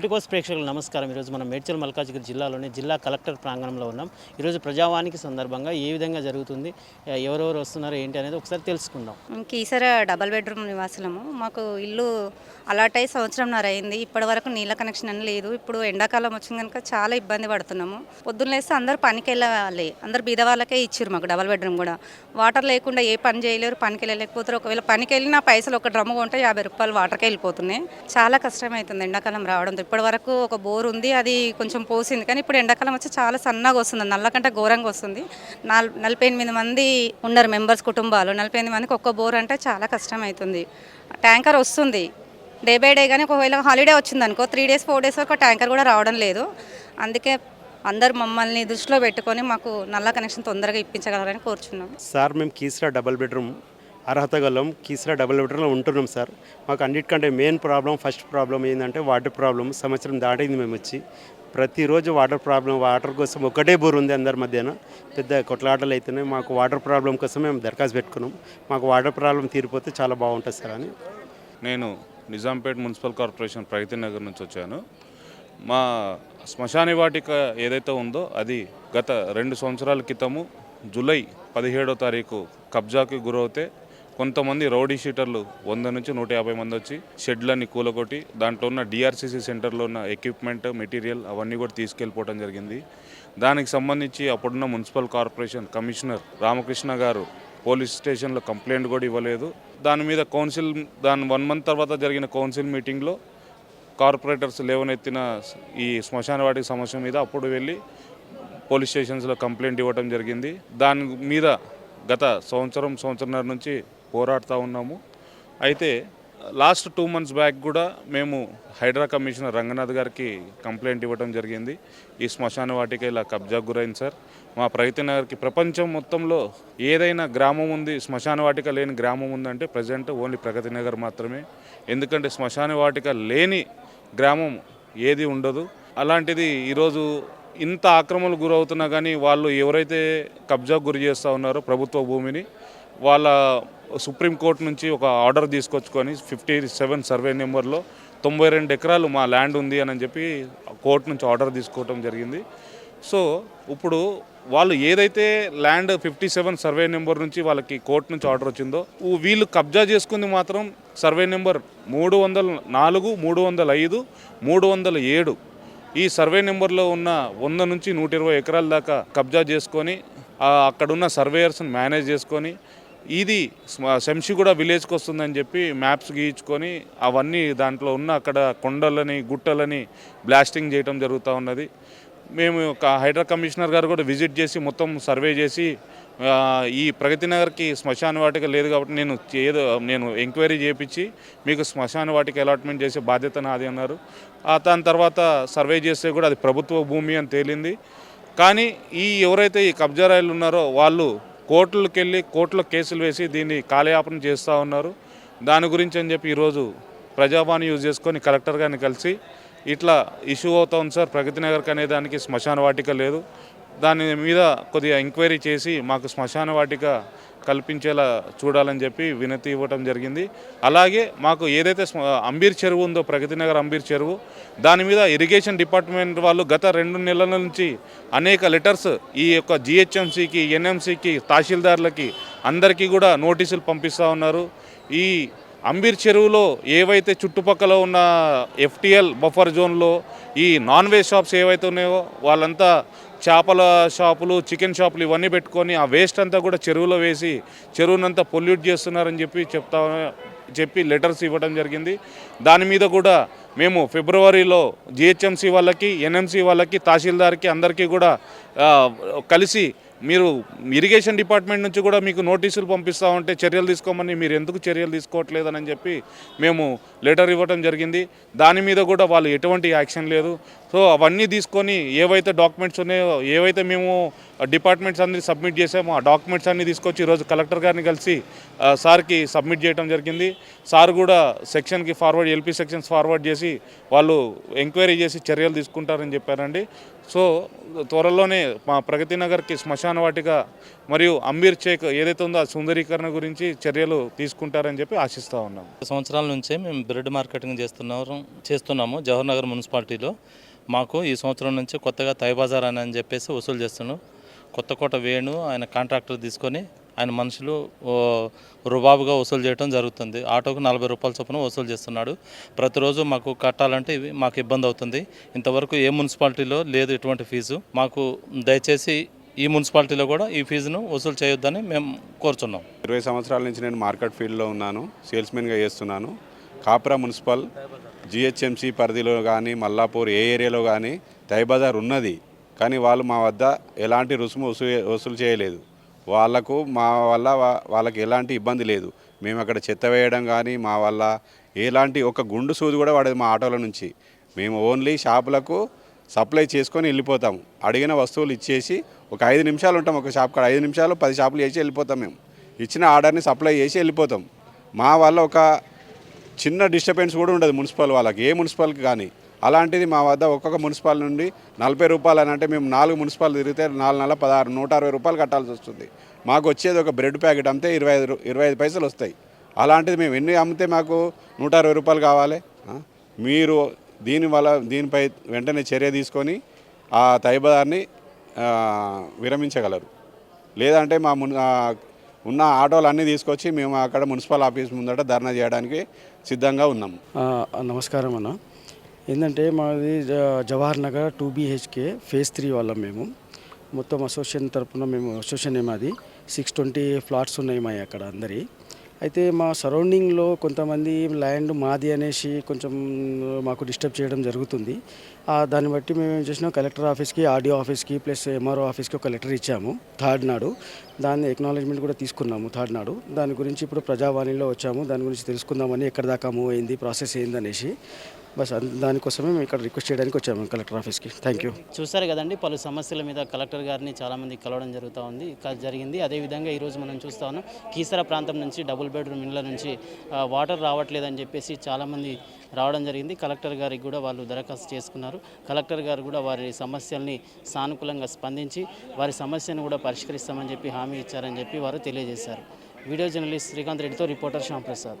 Politicos ప్రేక్షకులు నమస్కారం. ఈరోజు మనం మేడ్చల్ మల్కాజ్గిరి జిల్లాలోని జిల్లా కలెక్టర్ ప్రాంగణంలో ఉన్నాం. ఈరోజు ప్రజావానికి సందర్భంగా ఏ విధంగా జరుగుతుంది ఎవరెవరు వస్తున్నారు ఏంటి అనేది ఒకసారి తెలుసుకుందాం. కీసర డబల్ బెడ్రూమ్ నివాసులము మాకు ఇల్లు అలాట్ అయ్యి సంవత్సరంన్నర అయింది. ఇప్పటి వరకు నీళ్ళ కనెక్షన్ అని లేదు. ఇప్పుడు ఎండాకాలం వచ్చింది కనుక చాలా ఇబ్బంది పడుతున్నాము. పొద్దున్న లేస్తే అందరూ పనికి వెళ్ళాలి అందరు బీద వాళ్ళకే ఇచ్చారు మాకు డబల్ బెడ్రూమ్ కూడా. వాటర్ లేకుండా ఏ పని చేయలేరు పనికి వెళ్ళలేకపోతారు ఒకవేళ పనికి వెళ్ళినా పైసలు ఒక డ్రమ్ము కొంటే యాభై రూపాయలు వాటర్కే వెళ్ళిపోతున్నాయి. చాలా కష్టమవుతుంది ఎండాకాలం రావడంతో ఇప్పటి వరకు ఒక బోర్ ఉంది అది కొంచెం పోసింది. కానీ ఇప్పుడు ఎండాకాలం వచ్చి చాలా సన్నగా వస్తుంది నల్లకంటే ఘోరంగా వస్తుంది. నాల్ నలభై ఎనిమిది మంది ఉన్నారు మెంబర్స్ కుటుంబాలు. నలభై ఎనిమిది మందికి ఒక్క బోర్ అంటే చాలా కష్టం అవుతుంది ట్యాంకర్ వస్తుంది. డే బై డే కానీ ఒకవేళ హాలిడే వచ్చింది అనుకో త్రీ డేస్ ఫోర్ డేస్ వరకు ట్యాంకర్ కూడా రావడం లేదు. అందుకే అందరు మమ్మల్ని దృష్టిలో పెట్టుకొని మాకు నల్ల కనెక్షన్ తొందరగా ఇప్పించగలరని కోరుచున్నాం సార్ మేము కీసరా డబల్ బెడ్రూమ్ అర్హత గలం కీసరా డబల్ బెడ్రూమ్లో ఉంటున్నాం సార్. మాకు అన్నిటికంటే మెయిన్ ప్రాబ్లం ఫస్ట్ ప్రాబ్లం ఏంటంటే వాటర్ ప్రాబ్లం. సంవత్సరం దాటింది మేము వచ్చి ప్రతిరోజు వాటర్ ప్రాబ్లం వాటర్ కోసం ఒకటే బోర్ ఉంది అందరి మధ్యన. పెద్ద కొట్లాటలు అవుతున్నాయి మాకు వాటర్ ప్రాబ్లం కోసం మేము దరఖాస్తు పెట్టుకున్నాం. మాకు వాటర్ ప్రాబ్లం తీరిపోతే చాలా బాగుంటుంది సార్ అని. నేను నిజాంపేట్ మున్సిపల్ కార్పొరేషన్ ప్రగతి నగర్ నుంచి వచ్చాను. మా శ్మశాని వాటిక ఏదైతే ఉందో అది గత రెండు సంవత్సరాల క్రితము జూలై పదిహేడో తారీఖు కబ్జాకి గురవుతే కొంతమంది రౌడీ షీటర్లు వంద నుంచి నూట యాభై మంది వచ్చి షెడ్లన్నీ కూలగొట్టి దాంట్లో ఉన్న డిఆర్సీసీ సెంటర్లో ఉన్న ఎక్విప్మెంట్ మెటీరియల్ అవన్నీ కూడా తీసుకెళ్ళిపోవడం జరిగింది. దానికి సంబంధించి అప్పుడున్న మున్సిపల్ కార్పొరేషన్ కమిషనర్ రామకృష్ణ గారు పోలీస్ స్టేషన్లో కంప్లైంట్ కూడా ఇవ్వలేదు. దాని మీద కౌన్సిల్ దాని వన్ మంత్ తర్వాత జరిగిన కౌన్సిల్ మీటింగ్లో కార్పొరేటర్స్ లేవనెత్తిన ఈ శ్మశానవాటి సమస్య మీద అప్పుడు వెళ్ళి పోలీస్ స్టేషన్స్లో కంప్లైంట్ ఇవ్వడం జరిగింది. దాని మీద గత సంవత్సరం సంవత్సరంన్నర నుంచి పోరాడుతూ ఉన్నాము. అయితే లాస్ట్ టూ మంత్స్ బ్యాక్ కూడా మేము హైడ్రా కమిషనర్ రంగనాథ్ గారికి కంప్లైంట్ ఇవ్వడం జరిగింది. ఈ శ్మశాన వాటిక ఇలా కబ్జా గురైంది సార్. మా ప్రగతి నగర్కి ప్రపంచం మొత్తంలో ఏదైనా గ్రామం ఉంది శ్మశాన వాటిక లేని గ్రామం ఉందంటే ప్రజెంట్ ఓన్లీ ప్రగతి నగర్ మాత్రమే. ఎందుకంటే శ్మశాన వాటిక లేని గ్రామం ఏది ఉండదు. అలాంటిది ఈరోజు ఇంత ఆక్రమణలు గురవుతున్నా కానీ వాళ్ళు ఎవరైతే కబ్జా గురి చేస్తూ ఉన్నారో ప్రభుత్వ భూమిని వాళ్ళ సుప్రీంకోర్టు నుంచి ఒక ఆర్డర్ తీసుకొచ్చుకొని ఫిఫ్టీ సెవెన్ సర్వే నెంబర్లో తొంభై రెండు ఎకరాలు మా ల్యాండ్ ఉంది అని చెప్పి కోర్టు నుంచి ఆర్డర్ తీసుకోవడం జరిగింది. సో ఇప్పుడు వాళ్ళు ఏదైతే land fifty seven survey number నుంచి వాళ్ళకి కోర్టు నుంచి ఆర్డర్ వచ్చిందో వీళ్ళు కబ్జా చేసుకుంది మాత్రం సర్వే నెంబర్ మూడు వందల నాలుగు మూడు వందల ఐదు మూడు వందల ఏడు. ఈ సర్వే నెంబర్లో ఉన్న వంద నుంచి నూట ఇరవై ఎకరాల దాకా కబ్జా చేసుకొని అక్కడున్న సర్వేయర్స్ని మేనేజ్ చేసుకొని ఇది శంషిగూడ విలేజ్కి వస్తుందని చెప్పి మ్యాప్స్ గీయించుకొని అవన్నీ దాంట్లో ఉన్న అక్కడ కొండలని గుట్టలని బ్లాస్టింగ్ చేయడం జరుగుతూ ఉన్నది. మేము ఒక హైడ్రా కమిషనర్ గారు కూడా విజిట్ చేసి మొత్తం సర్వే చేసి ఈ ప్రగతి నగర్కి శ్మశాన వాటిక లేదు కాబట్టి నేను ఏదో నేను ఎంక్వైరీ చేయించి మీకు శ్మశాన వాటిక అలాట్మెంట్ చేసే బాధ్యత నాది అన్నారు. దాని తర్వాత సర్వే చేస్తే కూడా అది ప్రభుత్వ భూమి అని తేలింది. కానీ ఈ ఎవరైతే ఈ కబ్జారాయలు ఉన్నారో వాళ్ళు కోర్టులకు వెళ్ళి కోర్టులో కేసులు వేసి దీన్ని కాలయాపన చేస్తూ ఉన్నారు. దాని గురించి అని చెప్పి ఈరోజు ప్రజావాణి యూజ్ చేసుకొని కలెక్టర్ గారిని కలిసి ఇట్లా ఇష్యూ అవుతా ఉంది సార్ ప్రగతి నగర్కి అనే దానికి శ్మశాన వాటిక లేదు. దాని మీద కొద్దిగా ఎంక్వైరీ చేసి మాకు శ్మశాన వాటిక కల్పించేలా చూడాలని చెప్పి వినతి ఇవ్వటం జరిగింది. అలాగే మాకు ఏదైతే స్మ- అంబీర్ చెరువు ఉందో ప్రగతి నగర్ అంబీర్ చెరువు దాని మీద ఇరిగేషన్ డిపార్ట్మెంట్ వాళ్ళు గత రెండు నెలల నుంచి అనేక లెటర్స్ ఈ యొక్క జిహెచ్ఎంసీకి ఎన్ఎంసీకి తహసీల్దార్లకి అందరికీ కూడా నోటీసులు పంపిస్తూ ఉన్నారు. ఈ అంబీర్ చెరువులో ఏవైతే చుట్టుపక్కల ఉన్న ఎఫ్టిఎల్ బఫర్ జోన్లో ఈ నాన్ వెజ్ షాప్స్ ఏవైతే ఉన్నాయో వాళ్ళంతా చేపల షాపులు చికెన్ షాపులు ఇవన్నీ పెట్టుకొని ఆ వేస్ట్ అంతా కూడా చెరువులో వేసి చెరువునంతా పొల్యూట్ చేస్తున్నారని చెప్పి చెప్తా చెప్పి లెటర్స్ ఇవ్వడం జరిగింది. దాని మీద కూడా మేము ఫిబ్రవరిలో జిహెచ్ఎంసీ వాళ్ళకి ఎన్ఎంసీ వాళ్ళకి తహసీల్దార్కి అందరికీ కూడా కలిసి మీరు ఇరిగేషన్ డిపార్ట్మెంట్ నుంచి కూడా మీకు నోటీసులు పంపిస్తూ ఉంటే చర్యలు తీసుకోమని మీరు ఎందుకు చర్యలు తీసుకోవట్లేదని చెప్పి మేము లెటర్ ఇవ్వడం జరిగింది. దాని మీద కూడా వాళ్ళు ఎటువంటి యాక్షన్ లేదు. సో అవన్నీ తీసుకొని ఏవైతే డాక్యుమెంట్స్ ఉన్నాయో ఏవైతే మేము డిపార్ట్మెంట్స్ అన్ని సబ్మిట్ చేసామో ఆ డాక్యుమెంట్స్ అన్ని తీసుకొచ్చి ఈరోజు కలెక్టర్ గారిని కలిసి సార్కి సబ్మిట్ చేయడం జరిగింది. సార్ కూడా సెక్షన్కి ఫార్వర్డ్ ఎల్పీ సెక్షన్స్ ఫార్వర్డ్ చేసి వాళ్ళు ఎంక్వైరీ చేసి చర్యలు తీసుకుంటారని చెప్పారండి. సో త్వరలోనే మా ప్రగతి నగర్కి శ్మశాన వాటిక మరియు అంబీర్ చేక్ ఏదైతే ఉందో ఆ సుందరీకరణ గురించి చర్యలు తీసుకుంటారని చెప్పి ఆశిస్తూ ఉన్నాం. సంవత్సరాల నుంచే మేము బ్రెడ్ మార్కెటింగ్ చేస్తున్నాము చేస్తున్నాము జవహర్ నగర్ మున్సిపాలిటీలో. మాకు ఈ సంవత్సరం నుంచి కొత్తగా తైబజార్ అని అని చెప్పేసి వసూలు చేస్తున్నాం. కొత్త కోట వేణు ఆయన కాంట్రాక్టర్ తీసుకొని ఆయన మనుషులు రుబాబుగా వసూలు చేయడం జరుగుతుంది. ఆటోకు నలభై రూపాయల చొప్పున వసూలు చేస్తున్నాడు. ప్రతిరోజు మాకు కట్టాలంటే ఇవి మాకు ఇబ్బంది అవుతుంది. ఇంతవరకు ఏ మున్సిపాలిటీలో లేదు ఇటువంటి ఫీజు. మాకు దయచేసి ఈ మున్సిపాలిటీలో కూడా ఈ ఫీజును వసూలు చేయొద్దని మేము కోరుచున్నాం. ఇరవై సంవత్సరాల నుంచి నేను మార్కెట్ ఫీల్డ్లో ఉన్నాను సేల్స్మెన్గా చేస్తున్నాను. కాప్రా మున్సిపల్ జిహెచ్ఎంసీ పరిధిలో కానీ మల్లాపూర్ ఏ ఏరియాలో కానీ తైబజార్ ఉన్నది. కానీ వాళ్ళు మా వద్ద ఎలాంటి రుసుము వసూలు వసూలు చేయలేదు. వాళ్ళకు మా వల్ల వాళ్ళకి ఎలాంటి ఇబ్బంది లేదు. మేము అక్కడ చెత్త వేయడం కానీ మా వల్ల ఎలాంటి ఒక గుండు సూది కూడా వాడేది మా ఆటోల నుంచి. మేము ఓన్లీ షాపులకు సప్లై చేసుకొని వెళ్ళిపోతాం. అడిగిన వస్తువులు ఇచ్చేసి ఒక ఐదు నిమిషాలు ఉంటాం ఒక షాప్ కాడ. ఐదు నిమిషాలు పది షాపులు చేసి వెళ్ళిపోతాం మేము. ఇచ్చిన ఆర్డర్ని సప్లై చేసి వెళ్ళిపోతాం. మా వల్ల ఒక చిన్న డిస్టర్బెన్స్ కూడా ఉండదు మున్సిపల్ వాళ్ళకి ఏ మున్సిపల్కి కానీ. అలాంటిది మా వద్ద ఒక్కొక్క మున్సిపల్ నుండి నలభై రూపాయలు అని అంటే మేము నాలుగు మున్సిపల్ తిరిగితే నాలుగు నెలల పదహారు నూట అరవై రూపాయలు కట్టాల్సి వస్తుంది. మాకు వచ్చేది ఒక బ్రెడ్ ప్యాకెట్ అమ్మితే ఇరవై ఐదు ఇరవై ఐదు పైసలు వస్తాయి. అలాంటిది మేము ఎన్ని అమ్మితే మాకు నూట అరవై రూపాయలు కావాలి? మీరు దీని వల్ల దీనిపై వెంటనే చర్య తీసుకొని ఆ తైబదార్ని విరమించగలరు. లేదంటే మా మున్ ఉన్న ఆటోలన్నీ తీసుకొచ్చి మేము అక్కడ మున్సిపల్ ఆఫీస్ ముందట ధర్నా చేయడానికి సిద్ధంగా ఉన్నాము. నమస్కారం అన్న. ఏంటంటే మాది జ- Jawahar Nagar two BHK phase three వాళ్ళం మేము. మొత్తం అసోసియేషన్ తరపున మేము అసోసియేషన్ ఏమాది సిక్స్ ట్వంటీ ఫ్లాట్స్ ఉన్నాయి మా అక్కడ అందరి. అయితే మా సరౌండింగ్లో కొంతమంది ల్యాండ్ మాది అనేసి కొంచెం మాకు డిస్టర్బ్ చేయడం జరుగుతుంది. దాన్ని బట్టి మేము ఏం చేసినాం కలెక్టర్ ఆఫీస్కి ఆర్డీఓ ఆఫీస్కి ప్లస్ ఎంఆర్ఓ ఆఫీస్కి ఒక లెటర్ ఇచ్చాము. థర్డ్ నాడు దాన్ని ఎక్నాలజ్మెంట్ కూడా తీసుకున్నాము థర్డ్ నాడు దాని గురించి ఇప్పుడు ప్రజావాణిలో వచ్చాము. దాని గురించి తెలుసుకుందామని ఎక్కడ దాకా మూవ్ అయింది ప్రాసెస్ ఏంది అనేసి బస్ దానికోసమే మేము ఇక్కడ రిక్వెస్ట్ చేయడానికి వచ్చాము కలెక్టర్ ఆఫీస్కి. థ్యాంక్ యూ చూశారు కదండి పలు సమస్యల మీద కలెక్టర్ గారిని చాలామంది కలవడం జరుగుతూ ఉంది జరిగింది. అదేవిధంగా ఈరోజు మనం చూస్తా ఉన్నాం కీసర ప్రాంతం నుంచి డబుల్ బెడ్రూమ్ ఇండ్ల నుంచి వాటర్ రావట్లేదని చెప్పేసి చాలామంది రావడం జరిగింది. కలెక్టర్ గారికి కూడా వాళ్ళు దరఖాస్తు చేసుకున్నారు. కలెక్టర్ గారు కూడా వారి సమస్యల్ని సానుకూలంగా స్పందించి వారి సమస్యను కూడా పరిష్కరిస్తామని చెప్పి హామీ ఇచ్చారని చెప్పి వారు తెలియజేశారు. వీడియో జర్నలిస్ట్ శ్రీకాంత్ రెడ్డితో reporter Shyamprasad